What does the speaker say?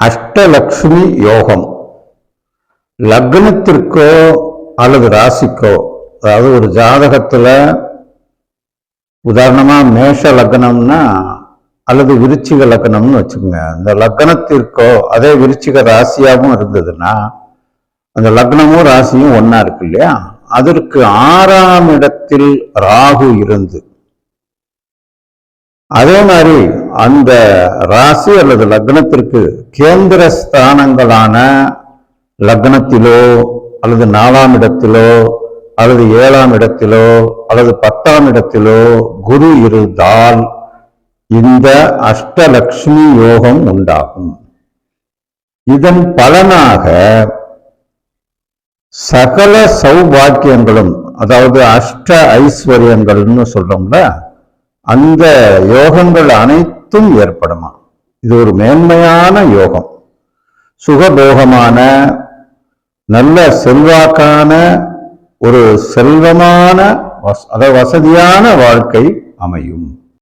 அஷ்டலக்ஷ்மி யோகம். லக்னத்திற்கோ அல்லது ராசிக்கோ அதாவது ஒரு ஜாதகத்தில் உதாரணமாக மேஷ லக்னம்னா அல்லது விருச்சிக லக்னம்னு வச்சுக்கோங்க. அந்த லக்னத்திற்கோ அதே விருச்சிக ராசியாகவும் இருந்ததுன்னா அந்த லக்னமும் ராசியும் ஒன்றா இருக்கு இல்லையா? அதற்கு ஆறாம் இடத்தில் ராகு இருந்து அதே மாதிரி அந்த ராசி அல்லது லக்னத்திற்கு கேந்திர ஸ்தானங்களான லக்னத்திலோ அல்லது நாலாம் இடத்திலோ அல்லது ஏழாம் இடத்திலோ அல்லது பத்தாம் இடத்திலோ குரு இருந்தால் இந்த அஷ்டலக்ஷ்மி யோகம் உண்டாகும். இதன் பலனாக சகல சௌபாக்கியங்களும் அதாவது அஷ்ட ஐஸ்வர்யங்கள்னு சொல்றோம்ல அந்த யோகங்கள் அனைத்தும் ஏற்படுமா? இது ஒரு மேன்மையான யோகம். சுகபோகமான நல்ல செல்வாக்கான ஒரு செல்வமான வச- அதாவது வசதியான வாழ்க்கை அமையும்.